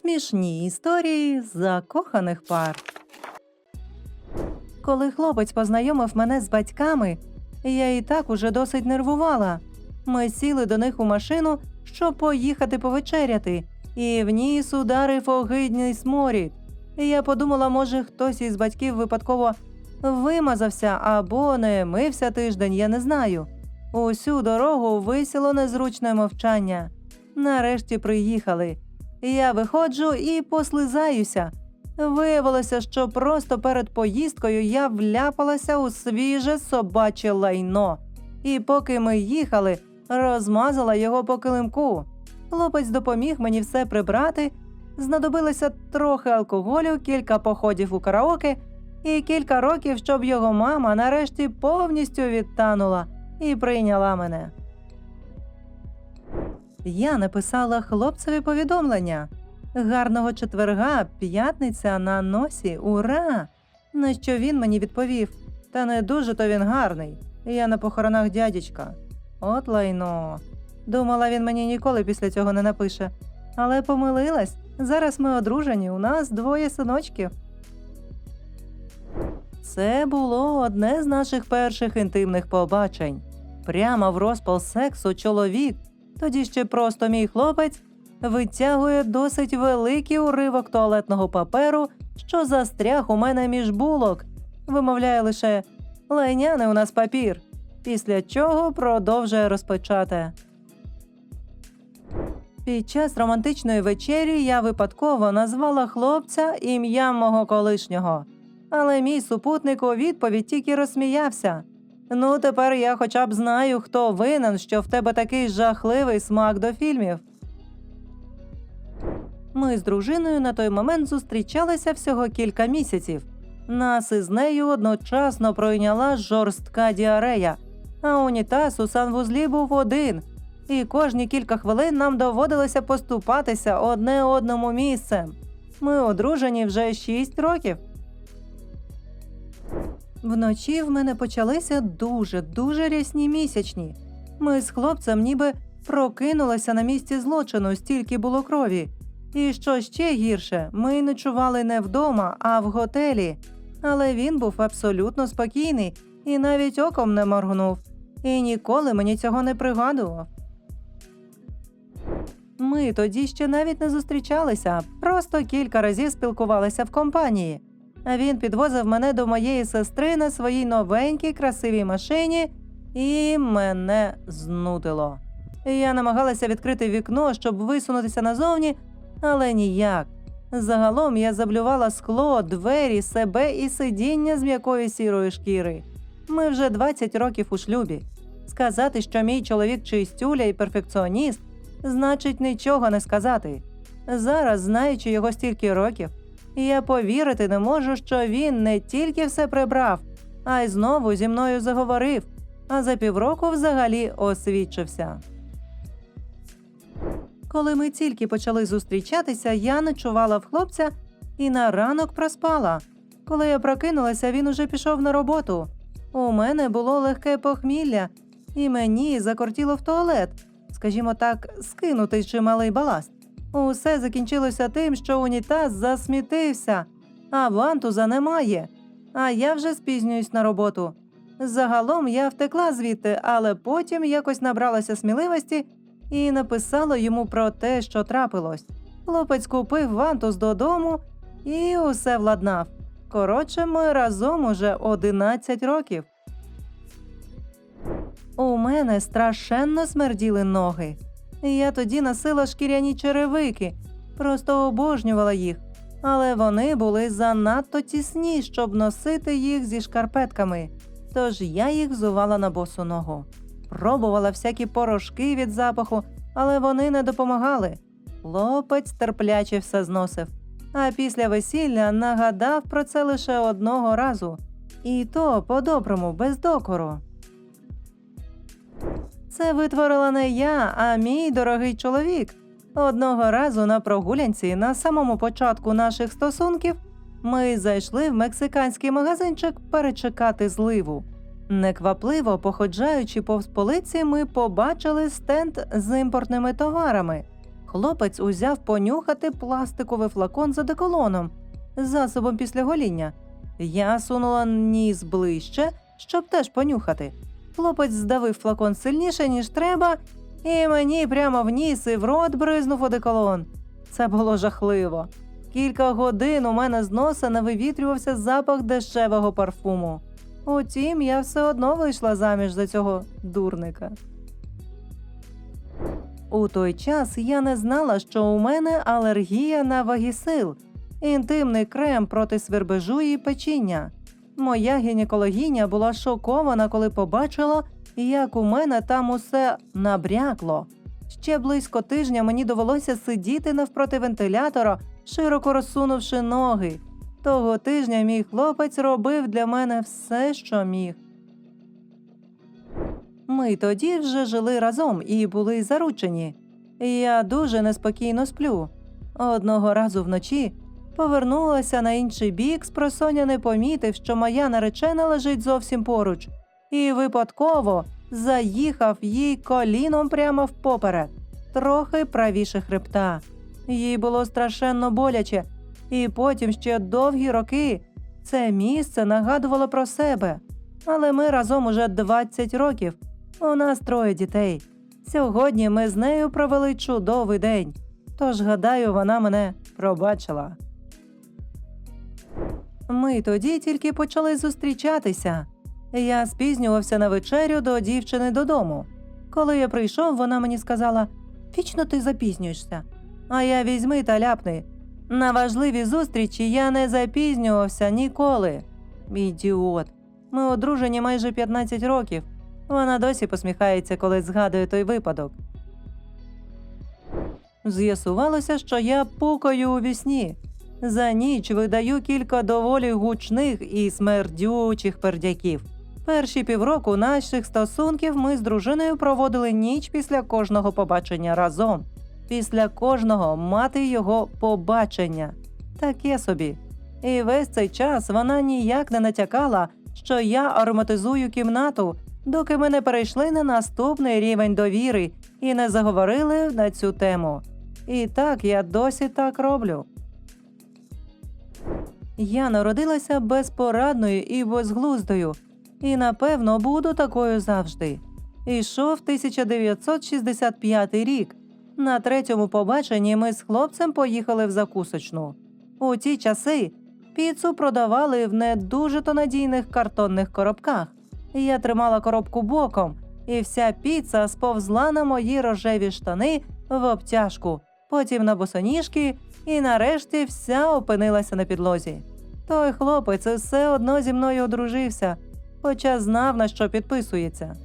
Смішні історії закоханих пар. Коли хлопець познайомив мене з батьками, я і так уже досить нервувала. Ми сіли до них у машину, щоб поїхати повечеряти, і в ніс ударив огидний сморід. Я подумала, може, хтось із батьків випадково вимазався або не мився тиждень, я не знаю. Усю дорогу висіло незручне мовчання. Нарешті приїхали. Я виходжу і послизаюся. Виявилося, що просто перед поїздкою я вляпалася у свіже собаче лайно. І поки ми їхали, розмазала його по килимку. Хлопець допоміг мені все прибрати. Знадобилося трохи алкоголю, кілька походів у караоке і кілька років, щоб його мама нарешті повністю відтанула і прийняла мене. Я написала хлопцеві повідомлення. Гарного четверга, п'ятниця на носі, ура! На що він мені відповів: Та не дуже то він гарний. Я на похоронах дядечка. От лайно. Думала, він мені ніколи після цього не напише. Але помилилась. Зараз ми одружені, у нас двоє синочків. Це було одне з наших перших інтимних побачень. Прямо в розпал сексу чоловік, тоді ще просто мій хлопець, витягує досить великий уривок туалетного паперу, що застряг у мене між булок. Вимовляє лише лайняний у нас папір, після чого продовжує розпочати. Під час романтичної вечері я випадково назвала хлопця ім'ям мого колишнього. Але мій супутник у відповідь тільки розсміявся. Ну, тепер я хоча б знаю, хто винен, що в тебе такий жахливий смак до фільмів. Ми з дружиною на той момент зустрічалися всього кілька місяців. Нас із нею одночасно пройняла жорстка діарея, а унітаз у санвузлі був один, і кожні кілька хвилин нам доводилося поступатися одне одному місцем. Ми одружені вже шість років. Вночі в мене почалися дуже дуже рясні місячні. Ми з хлопцем ніби прокинулися на місці злочину, стільки було крові. І що ще гірше, ми ночували не вдома, а в готелі. Але він був абсолютно спокійний і навіть оком не моргнув. І ніколи мені цього не пригадував. Ми тоді ще навіть не зустрічалися, просто кілька разів спілкувалися в компанії. Він підвозив мене до моєї сестри на своїй новенькій красивій машині, і мене знудило. Я намагалася відкрити вікно, щоб висунутися назовні, але ніяк. Загалом я заблювала скло, двері, себе і сидіння з м'якої сірої шкіри. Ми вже 20 років у шлюбі. Сказати, що мій чоловік чистюля і перфекціоніст, значить нічого не сказати. Зараз, знаючи його стільки років, я повірити не можу, що він не тільки все прибрав, а й знову зі мною заговорив, а за півроку взагалі освідчився. Коли ми тільки почали зустрічатися, я ночувала в хлопця і на ранок проспала. Коли я прокинулася, він уже пішов на роботу. У мене було легке похмілля, і мені закортіло в туалет, скажімо так, скинути чималий баласт. Усе закінчилося тим, що унітаз засмітився, а вантуза немає. А я вже спізнююсь на роботу. Загалом я втекла звідти, але потім якось набралася сміливості і написала йому про те, що трапилось. Хлопець купив вантуз додому і усе владнав. Коротше, ми разом уже 11 років. У мене страшенно смерділи ноги. Я тоді носила шкіряні черевики, просто обожнювала їх, але вони були занадто тісні, щоб носити їх зі шкарпетками. Тож я їх взувала на босу ногу. Пробувала всякі порошки від запаху, але вони не допомагали. Хлопець терпляче все зносив. А після весілля нагадав про це лише одного разу, і то по-доброму, без докору. Це витворила не я, а мій дорогий чоловік. Одного разу на прогулянці на самому початку наших стосунків ми зайшли в мексиканський магазинчик перечекати зливу. Неквапливо походжаючи повз полиці, ми побачили стенд з імпортними товарами. Хлопець узяв понюхати пластиковий флакон з одеколоном, засобом після гоління. Я сунула ніс ближче, щоб теж понюхати. Хлопець здавив флакон сильніше, ніж треба, і мені прямо в ніс і в рот бризнув одеколон. Це було жахливо. Кілька годин у мене з носа не вивітрювався запах дешевого парфуму. Утім, я все одно вийшла заміж за цього дурника. У той час я не знала, що у мене алергія на вагісил, інтимний крем проти свербежу і печіння. Моя гінекологиня була шокована, коли побачила, як у мене там усе набрякло. Ще близько тижня мені довелося сидіти навпроти вентилятора, широко розсунувши ноги. Того тижня мій хлопець робив для мене все, що міг. Ми тоді вже жили разом і були заручені. Я дуже неспокійно сплю. Одного разу вночі повернулася на інший бік, спросоня не помітив, що моя наречена лежить зовсім поруч, і випадково заїхав їй коліном прямо впоперек, трохи правіше хребта. Їй було страшенно боляче, і потім ще довгі роки це місце нагадувало про себе. Але ми разом уже 20 років. У нас троє дітей. Сьогодні ми з нею провели чудовий день. Тож, гадаю, вона мене пробачила. Ми тоді тільки почали зустрічатися. Я спізнювався на вечерю до дівчини додому. Коли я прийшов, вона мені сказала: Вічно ти запізнюєшся. А я візьми та ляпни. На важливі зустрічі я не запізнювався ніколи. Ідіот. Ми одружені майже 15 років. Вона досі посміхається, коли згадує той випадок. З'ясувалося, що я пукаю у вісні. За ніч видаю кілька доволі гучних і смердючих пердяків. Перші півроку наших стосунків ми з дружиною проводили ніч після кожного побачення разом. Після кожного мати його побачення. Таке собі. І весь цей час вона ніяк не натякала, що я ароматизую кімнату, доки ми не перейшли на наступний рівень довіри і не заговорили на цю тему. І так я досі так роблю. Я народилася безпорадною і безглуздою, і напевно буду такою завжди. Ішов 1965 рік. На третьому побаченні ми з хлопцем поїхали в закусочну. У ті часи піцу продавали в не дуже то надійних картонних коробках. Я тримала коробку боком, і вся піца сповзла на мої рожеві штани в обтяжку, потім на босоніжки, і нарешті вся опинилася на підлозі. Той хлопець все одно зі мною одружився, хоча знав, на що підписується.